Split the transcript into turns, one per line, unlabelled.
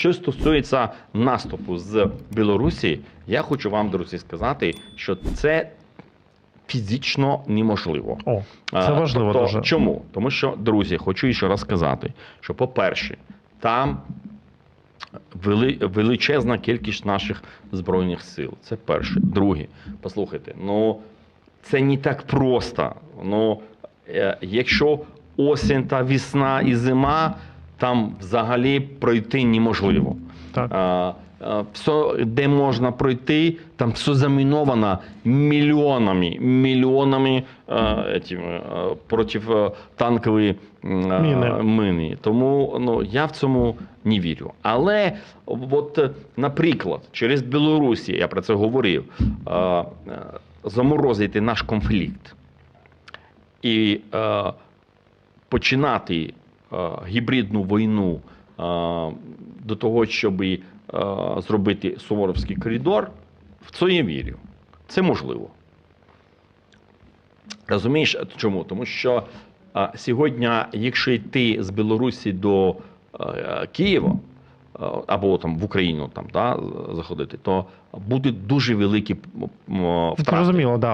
Що стосується наступу з Білорусі, я хочу вам, друзі, сказати, що це фізично неможливо.
О, це важливо
тобто,
дуже.
Чому? Тому що, друзі, хочу ще раз сказати, що, по-перше, там вели, величезна кількість наших збройних сил. Це перше. Друге, послухайте, ну це не так просто. Ну, е, якщо осінь та весна і зима, там взагалі пройти неможливо.
Так.
А, а, все, де можна пройти, там все заміновано мільйонами, мільйонами а, этими, а, противотанкові м, а,
Міни.
мини. Тому ну, я в цьому не вірю. Але, от, наприклад, через Білорусі, я про це говорив, а, е, заморозити наш конфлікт і е, починати гібридну війну е, до того, щоб е, зробити Суворовський коридор, в це я вірю. Це можливо. Розумієш, чому? Тому що е, сьогодні, якщо йти з Білорусі до е, Києва, е, або там в Україну там, да, заходити, то будуть дуже великі м, втрати.
Зрозуміло, да.